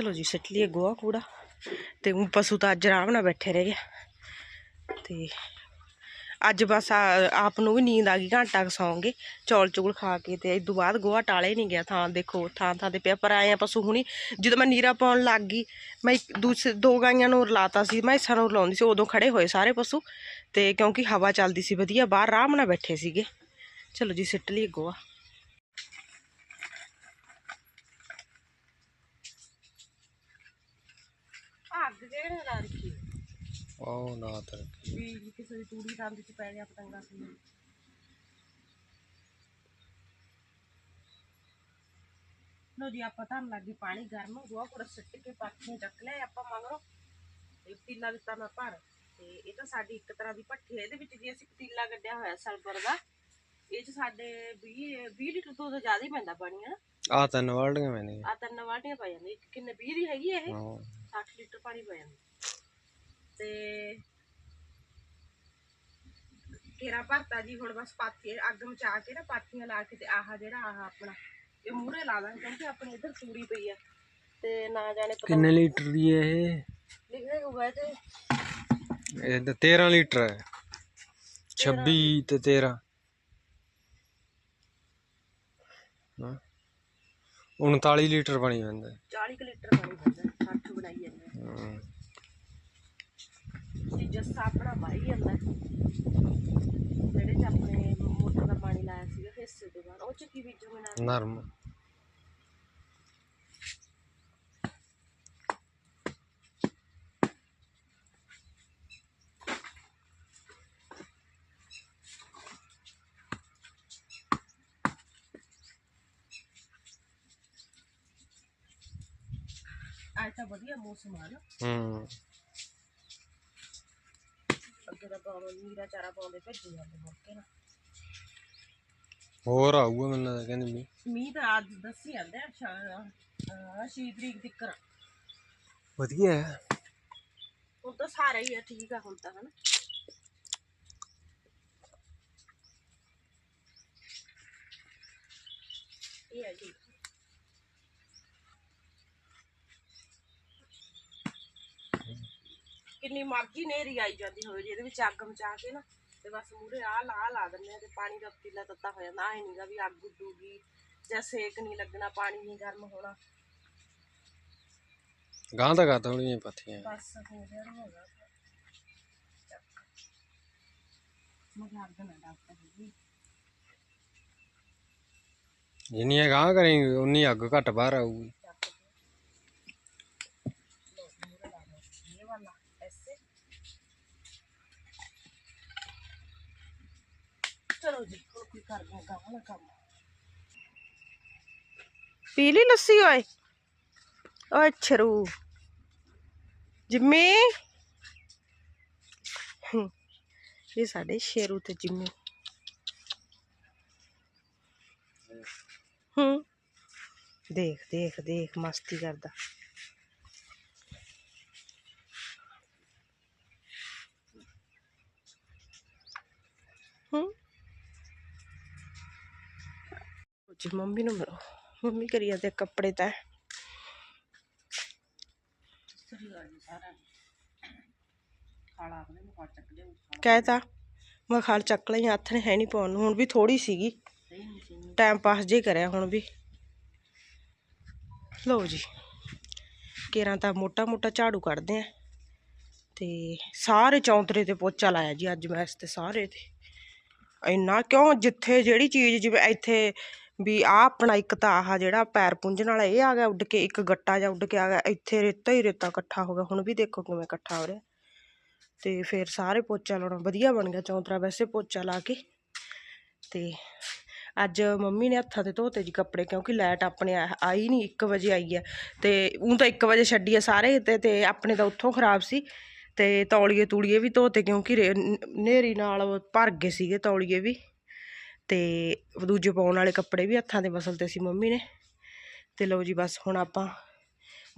ਚਲੋ ਜੀ, ਸਿੱਟ ਲਈਏ ਗੋਆ ਕੂੜਾ ਤੇ ਊਂ ਪਸ਼ੂ ਤਾਂ ਅੱਜ ਆਰਾਮ ਨਾਲ ਬੈਠੇ ਰਹਿ ਗਿਆ ਤੇ ਅੱਜ ਬਸ ਆ- ਆਪ ਨੂੰ ਵੀ ਨੀਂਦ ਆ ਗਈ, ਘੰਟਾ ਕੁ ਸੌਂਗੇ ਚੌਲ ਚੂਲ ਖਾ ਕੇ ਤੇ ਇਸ ਤੋਂ ਬਾਅਦ ਗੋਹਾ ਟਾਲੇ ਨਹੀਂ ਗਿਆ, ਥਾਂ ਦੇਖੋ, ਥਾਂ ਥਾਂ ਤੇ ਪਿਆ, ਪਰ ਆਏ ਆ ਪਸ਼ੂ ਹੁਣੀ, ਜਦੋਂ ਮੈਂ ਨੀਰਾ ਪਾਉਣ ਲੱਗ ਗਈ, ਮੈਂ ਇੱਕ ਦੂਸਰੇ ਦੋ ਗਾਈਆਂ ਨੂੰ ਰਲਾਤਾ ਸੀ, ਮੈਂ ਹਿੱਸਾ ਨੂੰ ਰਲਾਉਂਦੀ ਸੀ, ਉਦੋਂ ਖੜੇ ਹੋਏ ਸਾਰੇ ਪਸ਼ੂ ਤੇ ਕਿਉਂਕਿ ਹਵਾ ਚੱਲਦੀ ਸੀ ਵਧੀਆ, ਬਾਹਰ ਆਰਾਮ ਨਾਲ ਬੈਠੇ ਸੀਗੇ। ਚਲੋ ਜੀ, ਸਿੱਟ ਲਈਏ ਗੋਹਾ ਅੱਗ ਕਿਹੜੇ ਲਾ ਰੱਖੀ ਉਹ ਨਾ ਤਰ ਵੀ ਕਿਸੇ ਦੀ ਤੂੜੀ ਰੰਦ ਚ ਪੈ ਗਿਆ ਪਤੰਗਾ ਸੀ ਲੋ ਜੀ ਆਪਾਂ ਤਾਂ ਲੱਗੀ ਪਾਣੀ ਗਰਮ। ਗੋਆ ਕੋਲ ਸਿੱਟ ਕੇ ਪਾਥੀਆਂ ਚੱਕ ਲਿਆ ਆਪਾਂ ਮਗਰੋਂ। ਇਹ ਪਤੀਲਾ ਦਿੱਤਾ ਮੈਂ ਭਰ। ਤੇ ਇਹ ਤਾਂ ਸਾਡੀ ਇੱਕ ਤਰ੍ਹਾਂ ਦੀ ਭੱਠੀ ਹੈ। ਇਹਦੇ ਵਿੱਚ ਜੀ ਅਸੀਂ ਪਤੀਲਾ ਕੱਢਿਆ ਹੋਇਆ ਸਲਫਰ ਦਾ ਇਹ ਚ ਸਾਡੇ 20 20 ਲੀਟਰ ਤੋਂ ਜ਼ਿਆਦਾ ਹੀ ਪੈਂਦਾ ਪਾਣੀ ਹੈ ਆ ਤਿੰਨ ਵਰਡੀਆਂ ਮੈਨੇ ਆ ਤਿੰਨ ਵਾਟੀਆਂ ਪੈ ਜਾਂਦੀਆਂ। ਕਿੰਨੇ 20 ਦੀ ਹੈਗੀ ਇਹ? ਹਾਂ। 60 ਲੀਟਰ ਪਾਣੀ ਪੈ ਜਾਂਦਾ। ਤੇ ਕੇਰਾ ਭਰਤਾ ਜੀ ਹੁਣ ਬਸ ਪਾਥੀ ਅੱਗ ਮਚਾ ਕੇ ਨਾ ਪਾਥੀਆਂ ਲਾ ਕੇ ਤੇ ਆਹ ਜਿਹੜਾ ਆਹ ਆਪਣਾ ਇਹ ਮੂਹਰੇ ਲਾ ਦਾਂਗੇ ਕਿਉਂਕਿ ਆਪਣੇ ਇੱਧਰ ਤੂੜੀ ਪਈ ਆ। ਤੇ ਨਾ ਜਾਣੇ ਪਤਾ ਕਿੰਨੇ ਲੀਟਰ ਦੀ ਹੈ ਇਹ ਲਿਖਦੇ ਹੋਊਗਾ ਤੇ ਇਹ ਤਾਂ 13 ਲੀਟਰ ਹੈ। 26 ਤੇ 13 ਹਾਂ। 39 ਲੀਟਰ ਪਾਣੀ ਪੈਂਦਾ 40 ਕੁ ਲੀਟਰ ਪਾਣੀ ਪੈਂਦਾ 60 ਬਣਾਈ ਜਾਂਦੇ। ਹਾਂ। ਤੇ ਜੱਸਾ ਆਪਣਾ ਵਾਹੀ ਜਾਂਦਾ ਜਿਹੜੇ ਚ ਆਪਣੇ ਮੋਟਰ ਦਾ ਪਾਣੀ ਲਾਇਆ ਸੀਗਾ ਹਿੱਸੇ ਦੇ ਬਾਅਦ ਉਹ ਚ ਕੀ ਬੀਜੋਗੇ ਨਾਲ? ਨਰਮ ਅੱਜ ਤਾਂ ਵਧੀਆ ਮੌਸਮ ਆ ਨਾ। ਹੂੰ। ਅੱਗੇ ਤਾਂ ਪਾਉਣ ਨੀਰਾ ਚਾਰਾ ਪਾਉਂਦੇ ਭੱਜੀ ਜਾਂਦੇ ਮੁੜ ਕੇ ਨਾ। ਹੋਰ ਆਊਗਾ ਮੈਨੂੰ ਲੱਗਦਾ ਕਹਿੰਦੇ ਵੀ ਮੀਂਹ ਤਾਂ ਅੱਜ ਦੱਸੀ ਜਾਂਦੇ ਆ ਸ਼ਾ 6 ਤਰੀਕ ਤੱਕ ਵਧੀਆ ਹੈ। ਹੁਣ ਤਾਂ ਸਾਰੇ ਹੀ ਆ ਠੀਕ ਆ ਹੁਣ ਤਾਂ ਹਨਾ। ਇਹ ਆ ਜੀ। ਕਿੰਨੀ ਮਰਜ਼ੀ ਨੇਰੀ ਆਈ ਜਾਂਦੀ ਹੋਵੇ ਜਿਹਦੇ ਵਿੱਚ ਅੱਗ ਮਚਾ ਕੇ ਨਾ ਤੇ ਬਸ ਮੂਰੇ ਆ ਲਾ ਲਾ ਦਿੰਦੇ ਆ ਤੇ ਪਾਣੀ ਦਾ ਪਤੀਲਾ ਤੱਤਾ ਹੋ ਜਾਂਦਾ। ਐ ਨਹੀਂਗਾ ਵੀ ਅੱਗ ਉੱਡੂਗੀ ਜਾਂ ਸੇਕ ਨਹੀਂ ਲੱਗਣਾ ਪਾਣੀ ਨਹੀਂ ਗਰਮ ਹੋਣਾ। ਗਾਂ ਤਾਂ ਕਰਦਾ ਹੁਣੀਆਂ ਪੱਥੀਆਂ। ਬਸ ਹੋ ਗਿਆ ਹੋ ਗਿਆ। ਮਜ਼ਾ ਨਾ ਡਾਕਟਰ ਜੀ ਜਿੰਨੀਆਂ ਗਾਂ ਕਰੇਂਗੇ ਉਨੀ ਅੱਗ ਘੱਟ ਬਾਹਰ ਆਊਗੀ। ਪੀਲੀ ਲੱਸੀ ਹੋਏ ਓਏ ਛਰੂ ਜਿੰਮੀ। ਇਹ ਸਾਡੇ ਸ਼ੇਰੂ ਤੇ ਜਿੰਮੀ। ਹੂੰ। ਦੇਖ ਦੇਖ ਦੇਖ, ਮਸਤੀ ਕਰਦਾ। ਅੱਜ ਮੰਮੀ ਨੂੰ ਮਿਲੋ। ਮੰਮੀ ਕਰੀ ਜਾਂਦੇ ਕੱਪੜੇ ਤਾਂ। ਕਹਿਤਾ, ਮੈਂ ਖਾਲ ਚੱਕ ਲਈ, ਹੱਥ ਨੇ ਹੈ ਨਹੀਂ ਪਾਉਣ ਨੂੰ, ਹੁਣ ਵੀ ਥੋੜੀ ਸੀਗੀ। ਟਾਈਮ ਪਾਸ ਜੇ ਕਰਿਆ ਹੁਣ ਵੀ। ਲਓ ਜੀ, ਕੇਰਾਂ ਤਾਂ ਮੋਟਾ ਮੋਟਾ ਝਾੜੂ ਕੱਢਦੇ ਆ। ਤੇ ਸਾਰੇ ਚੌਂਤਰੇ ਤੇ ਪੋਚਾ ਲਾਇਆ ਜੀ ਅੱਜ ਮੈਂ ਇਸ ਤੇ ਸਾਰੇ ਤੇ। ਇੰਨਾ ਕਿਉਂ, ਜਿੱਥੇ ਜਿਹੜੀ ਚੀਜ਼ ਜਿਵੇਂ ਇੱਥੇ ਵੀ ਆ ਆਪਣਾ ਇੱਕ ਤਾਂ ਆਹ ਜਿਹੜਾ ਪੈਰ ਪੁੰਝਣ ਵਾਲਾ, ਇਹ ਆ ਗਿਆ ਉੱਡ ਕੇ ਇੱਕ ਗੱਟਾ ਜਿਹਾ ਉੱਡ ਕੇ ਆ ਗਿਆ, ਇੱਥੇ ਰੇਤਾ ਹੀ ਰੇਤਾ ਇਕੱਠਾ ਹੋ ਗਿਆ, ਹੁਣ ਵੀ ਦੇਖੋ ਕਿਵੇਂ ਇਕੱਠਾ ਹੋ ਰਿਹਾ। ਤੇ ਫਿਰ ਸਾਰੇ ਪੋਚਾ ਲਾਉਣਾ, ਵਧੀਆ ਬਣ ਗਿਆ ਚੌਂਤਰਾ ਵੈਸੇ ਪੋਚਾ ਲਾ ਕੇ। ਤੇ ਅੱਜ ਮੰਮੀ ਨੇ ਹੱਥਾਂ ਤੇ ਧੋਤੇ ਜੀ ਕੱਪੜੇ, ਕਿਉਂਕਿ ਲਾਈਟ ਆਪਣੇ ਆ- ਆਈ ਨਹੀਂ 1 ਵਜੇ ਆਈ ਹੈ ਤੇ ਉਹ ਤਾਂ 1 ਵਜੇ ਛੱਡੀ ਆ ਸਾਰੇ ਤੇ ਤੇ ਆਪਣੇ ਤਾਂ ਉੱਥੋਂ ਖਰਾਬ ਸੀ। ਤੇ ਤੌਲੀਏ ਤੂਲੀਏ ਵੀ ਧੋਤੇ, ਕਿਉਂਕਿ ਰੇ- ਨ- ਨੇਰੀ ਨਾਲ ਭਰ ਗਏ ਸੀਗੇ ਤੌਲੀਏ ਵੀ। ਤੇ ਦੂਜੇ ਪਾਉਣ ਵਾਲੇ ਕੱਪੜੇ ਵੀ ਹੱਥਾਂ ਤੇ ਮਸਲਤੇ ਸੀ ਮੰਮੀ ਨੇ। ਤੇ ਲਓ ਜੀ ਬਸ ਹੁਣ ਆਪਾਂ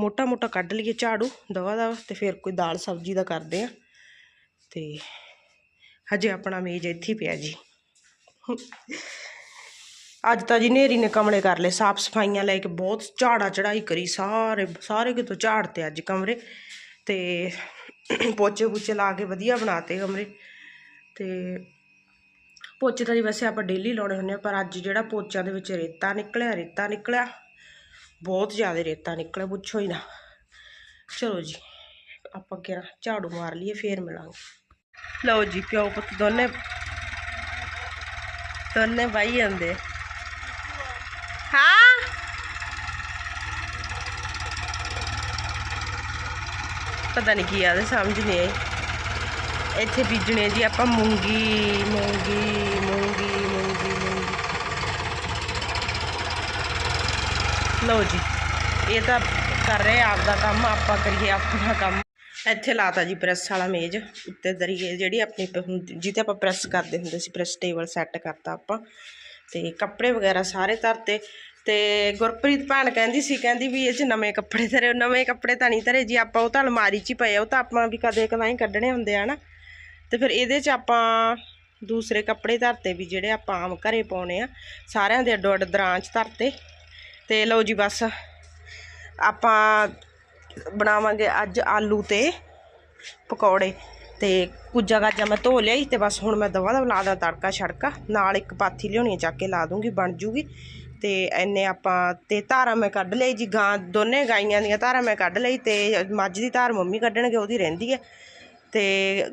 ਮੋਟਾ ਮੋਟਾ ਕੱਢ ਲਈਏ ਝਾੜੂ, ਦਵਾ ਦਾ ਤੇ ਫਿਰ ਕੋਈ ਦਾਲ ਸਬਜ਼ੀ ਦਾ ਕਰਦੇ ਆ। ਤੇ ਹਜੇ ਆਪਣਾ ਮੇਜ਼ ਇੱਥੇ ਪਿਆ ਜੀ। ਅੱਜ ਤਾਂ ਜੀ ਨੇਰੀ ਨੇ ਕਮਰੇ ਕਰ ਲਏ, ਸਾਫ਼ ਸਫਾਈਆਂ ਲੈ ਕੇ ਬਹੁਤ ਝਾੜਾ ਚੜਾਈ ਕਰੀ, ਸਾਰੇ ਸਾਰੇ ਕਿਤੋਂ ਝਾੜ ਤੇ ਅੱਜ ਕਮਰੇ। ਤੇ ਪੋਚੇ ਪੁੱਚੇ ਲਾ ਕੇ ਵਧੀਆ ਬਣਾਤੇ ਕਮਰੇ। ਤੇ ਪੋਚੇ ਤਾਂ ਜੀ ਵੈਸੇ ਆਪਾਂ ਡੇਲੀ ਲਾਉਣੇ ਹੁੰਦੇ ਆ ਪਰ ਅੱਜ ਜਿਹੜਾ ਪੋਚਿਆਂ ਦੇ ਵਿੱਚ ਰੇਤਾ ਨਿਕਲਿਆ ਰੇਤਾ ਨਿਕਲਿਆ, ਬਹੁਤ ਜ਼ਿਆਦਾ ਰੇਤਾ ਨਿਕਲਿਆ, ਪੁੱਛੋ ਹੀ ਨਾ। ਚਲੋ ਜੀ, ਆਪਾਂ ਕਿਹੜਾ ਝਾੜੂ ਮਾਰ ਲਈਏ, ਫੇਰ ਮਿਲਾਂਗੇ। ਲਓ ਜੀ ਪਿਓ ਪੁੱਤ ਦੋਨੇ ਦੋਨੇ ਬਾਈ ਜਾਂਦੇ ਹਾਂ? ਪਤਾ ਨਹੀਂ ਕੀ ਆਦਾ ਸਮਝ ਨਹੀਂ ਆਈ। ਇੱਥੇ ਬੀਜਣੇ ਜੀ, ਆਪਾਂ ਮੂੰਗੀ ਮੂੰਗੀ ਮੂੰਗੀ ਮੂੰਗੀ ਮੂੰਗੀ। ਲਓ ਜੀ, ਇਹ ਤਾਂ ਕਰ ਰਹੇ ਆਪਦਾ ਕੰਮ, ਆਪਾਂ ਕਰੀਏ ਆਪਣਾ ਕੰਮ। ਇੱਥੇ ਲਾਤਾ ਜੀ ਪ੍ਰੈਸ ਵਾਲਾ ਮੇਜ਼, ਉੱਤੇ ਦਰੀਏ ਜਿਹੜੀ ਆਪਣੀ ਪ- ਹੁੰਦੀ- ਜਿਹਤੇ ਆਪਾਂ ਪ੍ਰੈਸ ਕਰਦੇ ਹੁੰਦੇ ਸੀ, ਪ੍ਰੈਸ ਟੇਬਲ ਸੈੱਟ ਕਰਤਾ ਆਪਾਂ। ਤੇ ਕੱਪੜੇ ਵਗੈਰਾ ਸਾਰੇ ਧਰਤੇ, ਤੇ ਗੁਰਪ੍ਰੀਤ ਭੈਣ ਕਹਿੰਦੀ ਸੀ, ਕਹਿੰਦੀ ਵੀ ਇਹ ਚ ਨਵੇਂ ਕੱਪੜੇ ਧਰੇ, ਨਵੇਂ ਕੱਪੜੇ ਤਾਂ ਨਹੀਂ ਧਰੇ, ਜੀ ਆਪਾਂ ਉਹ ਤਾਂ ਅਲਮਾਰੀ 'ਚ ਹੀ ਪਏ ਆ, ਉਹ ਤਾਂ ਆਪਾਂ ਵੀ ਕਦੇ ਕਦਾਈ ਕੱਢਣੇ ਹੁੰਦੇ ਆ ਨਾ। ਤੇ ਫਿਰ ਇਹਦੇ 'ਚ ਆਪਾਂ ਦੂਸਰੇ ਕੱਪੜੇ ਧਰਤੇ ਵੀ ਜਿਹੜੇ ਆਪਾਂ ਆਮ ਘਰੇ ਪਾਉਣੇ ਆ, ਸਾਰਿਆਂ ਦੇ ਅੱਡੋ ਅੱਡ ਦਰਾਂ 'ਚ ਧਰਤੇ। ਤੇ ਲਓ ਜੀ ਬਸ, ਆਪਾਂ ਬਣਾਵਾਂਗੇ ਅੱਜ ਆਲੂ ਤੇ ਪਕੌੜੇ। ਤੇ ਕੁੱਜਾ ਗਾਜਾ ਮੈਂ ਧੋ ਲਿਆਈ ਤੇ ਬਸ ਹੁਣ ਮੈਂ ਦਵਾ ਦਾ ਲਾ ਦਾ ਤੜਕਾ ਛੜਕਾ। ਨਾਲ ਇੱਕ ਪਾਥੀ ਲਿਆਉਣੀ ਚੱਕ ਕੇ ਲਾ ਦੂੰਗੀ, ਬਣ ਜੂਗੀ। ਤੇ ਐਨੇ ਆਪਾਂ, ਤੇ ਧਾਰਾ ਮੈਂ ਕੱਢ ਲਈ ਜੀ, ਗਾਂ ਦੋਨੇ ਗਾਈਆਂ ਦੀਆਂ ਧਾਰਾ ਮੈਂ ਕੱਢ ਲਈ, ਤੇ ਮੱਝ ਦੀ ਧਾਰ ਮੰਮੀ ਕੱਢਣਗੇ, ਉਹਦੀ ਰਹਿੰਦੀ ਹੈ ਤੇ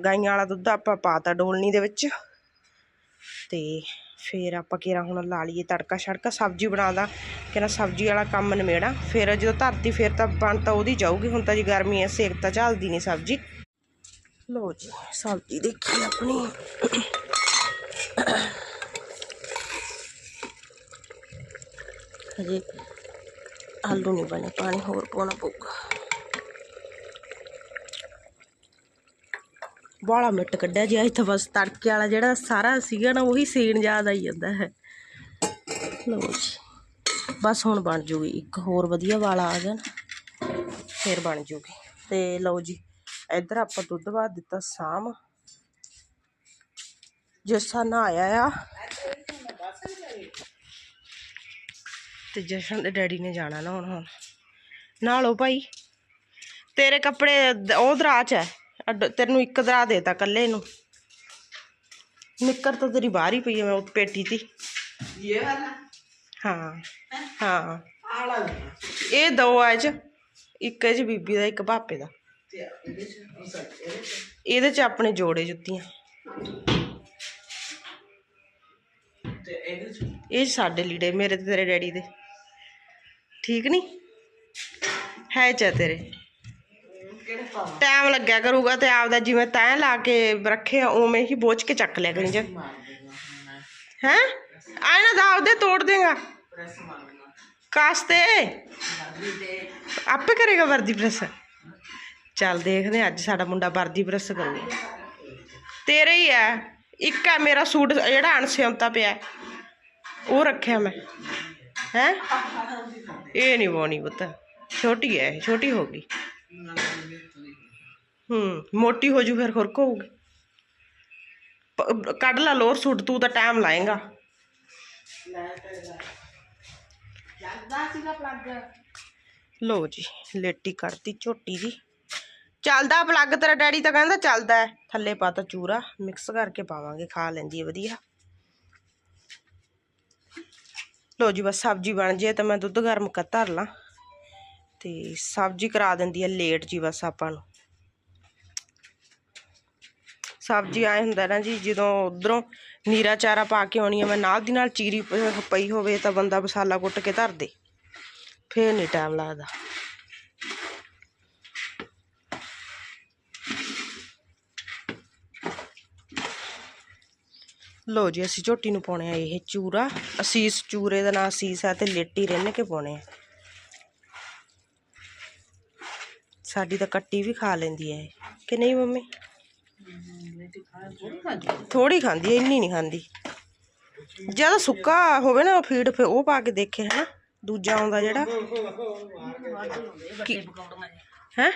ਗਾਈਆਂ ਵਾਲਾ ਦੁੱਧ ਆਪਾਂ ਪਾਤਾ ਡੋਲਣੀ ਦੇ ਵਿੱਚ। ਤੇ ਫਿਰ ਆਪਾਂ ਕਿਹੜਾ ਹੁਣ ਲਾ ਲਈਏ ਤੜਕਾ ਛੜਕਾ ਸਬਜ਼ੀ ਬਣਾਦਾ ਕਿਹੜਾ ਸਬਜ਼ੀ ਵਾਲਾ ਕੰਮ ਨਿਮੇੜਾ ਫਿਰ ਜਦੋਂ ਧਰਤੀ ਫਿਰ ਤਾਂ ਬਣ ਤਾਂ ਉਹਦੀ ਜਾਊਗੀ, ਹੁਣ ਤਾਂ ਜੀ ਗਰਮੀ ਐ, ਸੇਕ ਤਾਂ ਝੱਲਦੀ ਨਹੀਂ ਸਬਜ਼ੀ। ਲੋ ਜੀ, ਸਬਜ਼ੀ ਦੇਖੀ ਆਪਣੀ। ਹਜੇ ਆਲੂ ਨਹੀਂ ਬਣੇ, ਪਾਣੀ ਹੋਰ ਪਾਉਣਾ ਪਊਗਾ। ਬਾਲਾ ਮਿੱਟ ਕੱਢਿਆ ਜੀ ਇੱਥੇ ਬਸ ਤੜਕੇ ਵਾਲਾ ਜਿਹੜਾ ਸਾਰਾ ਸੀਗਾ ਨਾ, ਉਹੀ ਸੀਣ ਯਾਦ ਆਈ ਜਾਂਦਾ ਹੈ। ਲਓ ਜੀ। ਬਸ ਹੁਣ ਬਣ ਜੂਗੀ, ਇੱਕ ਹੋਰ ਵਧੀਆ ਵਾਲਾ ਆ ਗਿਆ ਫਿਰ ਬਣ ਜੂਗੀ। ਤੇ ਲਓ ਜੀ, ਇੱਧਰ ਆਪਾਂ ਦੁੱਧ ਬਾਅਦ ਦਿੱਤਾ ਸਾਮ ਜੱਸਾ ਨਾ ਆਇਆ ਆ। ਤੇ ਜਸ਼ਨ ਦੇ ਡੈਡੀ ਨੇ ਜਾਣਾ ਨਾ ਹੁਣ ਹੁਣ। ਨਾਲੋ ਭਾਈ, ਤੇਰੇ ਕੱਪੜੇ ਉਹ ਦਰਾ ਚ ਹੈ। ਅੱਡ- ਤੈਨੂੰ ਇੱਕ ਦਰਾ ਦੇਤਾ ਕੱਲੇ ਨੂੰ ਨਿੱਕਰ ਤਾਂ ਤੇਰੀ ਬਾਹਰ ਹੀ ਪਈ ਹੈ ਮੈਂ ਉਹ ਪੇਟੀ ਤੇ ये वाला ਹਾਂ ਹਾਂ आला ਇਹ ਦੋ ਆ ਇਹ ਚ ਇੱਕ ਇਹ ਚ ਬੀਬੀ ਦਾ ਇੱਕ ਪਾਪੇ ਦਾ ते ਇਹਦੇ ਚ ਉਹ ਸੱਚ ਇਹਦੇ ਚ ਇਹਦੇ ਚ ਆਪਣੇ ਜੋੜੇ ਜੁੱਤੀਆਂ ਤੇ ਇਹਦੇ ਚ ਇਹ 'ਚ ਸਾਡੇ ਲੀੜੇ ਮੇਰੇ ਤੇ ਤੇਰੇ ਡੈਡੀ ਦੇ ਠੀਕ ਨਹੀਂ ਹੈ ਚਾ ਤੇਰੇ ਕਿਹੜੇ ਪਾਵਾਂ ਟਾਈਮ ਲੱਗਿਆ ਕਰੂਗਾ ਤੇ ਆਪਦਾ ਜਿਵੇਂ ਤੈਂ ਲਾ ਕੇ ਰੱਖੇ ਆ, ਉਵੇਂ ਹੀ ਬੋਝ ਕੇ ਚੱਕ ਲਿਆ ਕਰੀ ਜਾ। ਹੈ? ਆਏ ਨਾ ਦਾ ਉਹਦੇ ਤੋੜ ਦੇਗਾ। ਕਾਸਤੇ? ਆਪੇ ਕਰੇਗਾ ਵਰਦੀ ਪ੍ਰੈਸ। ਚੱਲ ਦੇਖਦੇ ਹਾਂ, ਅੱਜ ਸਾਡਾ ਮੁੰਡਾ ਵਰਦੀ ਪ੍ਰੈਸ ਕਰੂਗਾ। ਤੇਰੇ ਹੀ ਹੈ ਇੱਕ ਹੈ ਮੇਰਾ ਸੂਟ ਜਿਹੜਾ ਅਣਸਿਉਂਤਾ ਪਿਆ। ਹੈ, ਉਹ ਰੱਖਿਆ ਮੈਂ। ਹੈ? ਇਹ ਨਹੀਂ ਪਾਉਣੀ ਪੁੱਤ। ਛੋਟੀ ਹੈ ਇਹ, ਛੋਟੀ ਹੋ ਗਈ। ਹੂੰ ਮੋਟੀ ਹੋ ਜੂ ਫਿਰ ਖੁਰਕ ਹੋਊਗੀ ਪ- ਕੱਢ ਲਾ ਲੋਰ ਸੂਟ ਤੂੰ ਤਾਂ ਟਾਈਮ ਲਾਏਗਾ ਲੈ ਤੇ ਲੈ ਚੱਲਦਾ ਸੀਗਾ ਪਲੱਗ ਲੋ ਜੀ ਲੇਟੀ ਕੱਢਤੀ ਝੋਟੀ ਜੀ ਚੱਲਦਾ ਪਲੱਗ ਤੇਰਾ ਡੈਡੀ ਤਾਂ ਕਹਿੰਦਾ ਚੱਲਦਾ ਹੈ। ਥੱਲੇ ਪਾਤਾ ਚੂਰਾ ਮਿਕਸ ਕਰਕੇ ਪਾਵਾਂਗੇ ਖਾ ਲੈਂਦੀ ਹੈ ਵਧੀਆ ਲੋ ਜੀ ਬਸ ਸਬਜ਼ੀ ਬਣ ਜੇ ਤਾਂ ਮੈਂ ਦੁੱਧ ਗਰਮ ਕਰ ਧਰ ਲਾਂ ਤੇ ਸਬਜ਼ੀ ਕਰਾ ਦਿੰਦੀ ਹੈ ਲੇਟ ਜੀ ਬਸ ਆਪਾਂ ਨੂੰ। ਸਬਜ਼ੀ ਆਏ ਹੁੰਦਾ ਨਾ ਜੀ, ਜਦੋਂ ਉਧਰੋਂ ਨੀਰਾ ਚਾਰਾ ਪਾ ਕੇ ਆਉਣੀ ਆ, ਮੈਂ ਨਾਲ ਦੀ ਨਾਲ ਚੀਰੀ ਪਈ ਹੋਵੇ ਤਾਂ ਬੰਦਾ ਮਸਾਲਾ ਕੁੱਟ ਕੇ ਧਰ ਦੇ। ਫੇਰ ਨਹੀਂ ਟਾਈਮ ਲੱਗਦਾ। ਲੋ ਜੀ, ਅਸੀਂ ਝੋਟੀ ਨੂੰ ਪਾਉਣੇ ਆ ਇਹ ਚੂਰਾ। ਅਸੀਸ ਚੂਰੇ ਦਾ ਨਾਂ ਅਸੀਸ ਹੈ ਤੇ ਲੇਟੀ ਰਿੰਨ ਕੇ ਪਾਉਣੇ ਆ। ਸਾਡੀ ਤਾਂ ਕੱਟੀ ਵੀ ਖਾ ਲੈਂਦੀ ਹੈ ਕਿ ਨਹੀਂ ਮੰਮੀ? ਥੋੜੀ ਖਾਂਦੀ ਹੈ ਇੰਨੀ ਨਹੀਂ ਖਾਂਦੀ। ਜ਼ਿਆਦਾ ਸੁੱਕਾ ਹੋਵੇ ਨਾ ਫੀਡ ਫੇ ਉਹ ਪਾ ਕੇ ਦੇਖੇ ਹੈ ਨਾ ਦੂਜਾ ਆਉਂਦਾ ਜਿਹੜਾ। ਹੈ?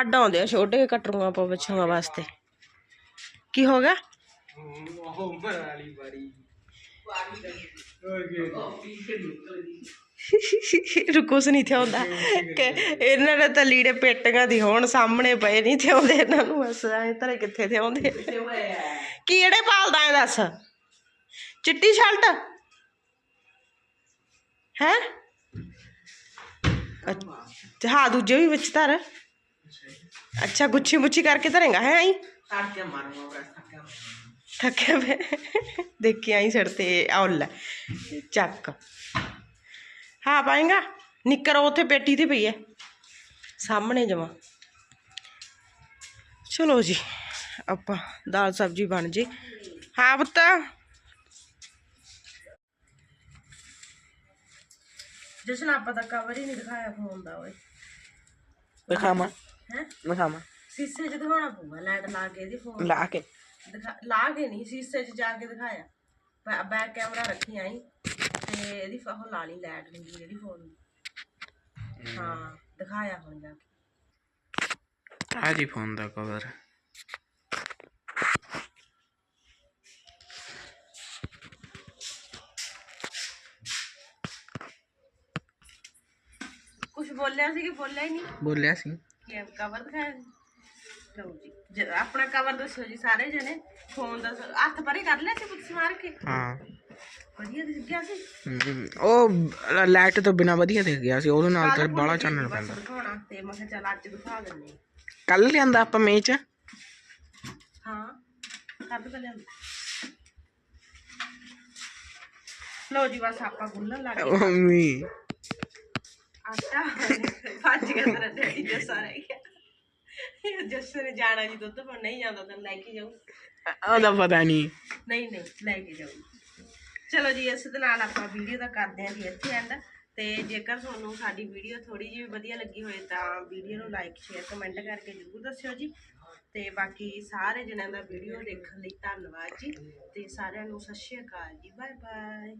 ਅੱਡ ਆਉਂਦੇ ਆ, ਛੋਟੇ ਕਟਰੂਆਂ ਆਪਾਂ ਬੱਚਿਆਂ ਵਾਸਤੇ। ਕੀ ਹੋ ਗਿਆ? ਉਹ ਵਾਲੀ ਬਾਰੀ ਕੁਛ ਨਹੀਂ ਥਿਆਉਂਦਾ। ਕਿ ਇਹਨਾਂ ਨੇ ਤਾਂ ਲੀੜੇ ਪੇਟੀਆਂ ਦੀ ਹੋਣ ਸਾਹਮਣੇ ਪਏ ਨਹੀਂ ਥਿਆਉਂਦੇ ਇਹਨਾਂ ਨੂੰ। ਬਸ ਐ ਤਰ੍ਹਾਂ ਕਿੱਥੇ ਥਿਆਉਂਦੇ? ਕੀੜੇ ਪਾਲਦਾ ਐ ਦੱਸ? ਚਿੱਟੀ ਸ਼ਰਟ? ਹੈ? ਹਾਂ ਦੂਜੇ ਵੀ ਵਿੱਚ ਧਰ। ਅੱਛਾ ਗੁੱਛੀ ਮੁੱਛੀ ਕਰਕੇ ਧਰੇਗਾ ਹੈ ਆਈ? ਕੱਢ ਕੇ ਮਾਰੂੰਗਾ। ਥੱਕਿਆ ਮੈਂ ਦੇਖੀ ਆਈ ਸਿਰ ਤੇ ਔਲ ਚੱਕ। ਹਾਂ ਪਾਏਗਾ। ਨਿੱਕਰ ਉੱਥੇ ਪੇਟੀ ਤੇ ਪਈ ਹੈ। ਸਾਹਮਣੇ ਜਮਾ। ਚਲੋ ਜੀ ਆਪਾਂ ਦਾਲ ਸਬਜੀ ਬਣ ਜੇ। ਹਾਂ ਪੁੱਤ। ਜਸਨ ਆਪਾਂ ਤਾਂ ਕਵਰ ਹੀ ਨਹੀਂ ਦਿਖਾਇਆ ਫੋਨ ਦਾ ਓਏ। ਦਿਖਾਵਾਂ। ਹੈ? ਦਿਖਾਵਾਂ। ਸੀਸੇ 'ਚ ਦਿਖਾਉਣਾ ਪਊਗਾ ਲਾਈਟ ਲਾ ਕੇ ਇਹਦੀ ਫੋਨ ਲਾ ਕੇ। ਦਿਖਾ ਲਾ ਕੇ ਨਹੀਂ ਸ਼ੀਸ਼ੇ 'ਚ ਜਾ ਕੇ ਦਿਖਾਇਆ। ਬੈ- ਬੈਕ ਕੈਮਰਾ ਰੱਖੀ ਆਈ। ਤੇ ਇਹਦੀ ਫ- ਉਹ ਲਾ ਲਈ ਲਾਈਟ ਨਹੀਂ ਜਿਹੜੀ ਫੋਨ ਦੀ। ਹਾਂ ਦਿਖਾਇਆ ਹੁਣ ਜਾ ਕੇ। ਆ ਜੀ ਫੋਨ ਦਾ ਕਵਰ ਕੁਝ ਬੋਲਿਆ ਸੀ ਕਿ ਬੋਲਿਆ ਹੀ ਨਹੀਂ? ਬੋਲਿਆ ਸੀ। ਕੀ ਕਵਰ ਦਿਖਾਇਆ ਸੀ? ਲਓ ਜੀ ਜ- ਆਪਣਾ ਕਵਰ ਦੱਸੋ ਜੀ ਸਾਰੇ ਜਣੇ। ਫੋਨ ਦਾ ਸ- ਹੱਥ ਪਰੇ ਕਰ ਲਿਆ ਸੀ ਪੁੱਛ ਮਾਰ ਕੇ? ਹਾਂ। ਵਧੀਆ ਦਿਖ ਗਿਆ ਸੀ? ਹਮ, ਉਹ ਲਾਈਟ ਤੋਂ ਬਿਨਾ ਵਧੀਆ ਦਿਖ ਗਿਆ ਸੀ ਉਹਦੇ ਨਾਲ ਤਾਂ ਬਾਲਾ ਚਾਨਣ ਪੈਂਦਾ। ਦਿਖਾਉਣਾ ਤੇ ਮੈਂ ਕਿਹਾ ਚੱਲ ਅੱਜ ਦਿਖਾ ਦਿੰਦੇ ਹਾਂ। ਕੱਲ ਲਿਆਂਦਾ ਆਪਾਂ ਮੇਚ ਹਾਂ ਕੱਢ ਕੇ ਲਿਆਂਦਾ। ਲਓ ਜੀ ਬਸ ਆਪਾਂ ਗੁੰਨਣ ਲੱਗ ਗਏ। ਮੰਮੀ ਆਟਾ ਭੱਜ ਗਿਆ ਤੇਰਾ ਡੈਡੀ ਜੱਸੇ ਨੇ ਜਾਣਾ ਜੀ ਦੁੱਧ ਪਰ ਨਹੀਂ ਜਾਂਦਾ ਤਾਂ ਲੈ ਕੇ ਜਾਊ। ਉਹਦਾ ਪਤਾ ਨਹੀਂ। ਨਹੀਂ ਨਹੀਂ ਲੈ ਕੇ ਜਾਊ ਚਲੋ ਜੀ, ਇਸ ਦੇ ਨਾਲ ਆਪਾਂ ਵੀਡੀਓ ਦਾ ਕਰਦੇ ਹਾਂ ਜੀ ਇੱਥੇ ਐਂਡ ਤੇ ਜੇਕਰ ਤੁਹਾਨੂੰ ਸਾਡੀ ਵੀਡੀਓ ਥੋੜੀ ਜਿਹੀ ਵਧੀਆ ਲੱਗੀ ਹੋਵੇ ਤਾਂ ਵੀਡੀਓ ਨੂੰ ਲਾਈਕ ਸ਼ੇਅਰ ਕਮੈਂਟ ਕਰਕੇ ਜ਼ਰੂਰ ਦੱਸਿਓ ਜੀ। ਤੇ ਬਾਕੀ ਸਾਰੇ ਜਣਿਆਂ ਦਾ ਵੀਡੀਓ ਦੇਖਣ ਲਈ ਧੰਨਵਾਦ ਜੀ। ਤੇ ਸਾਰਿਆਂ ਨੂੰ ਸਤਿ ਸ਼੍ਰੀ ਅਕਾਲ ਜੀ। Bye bye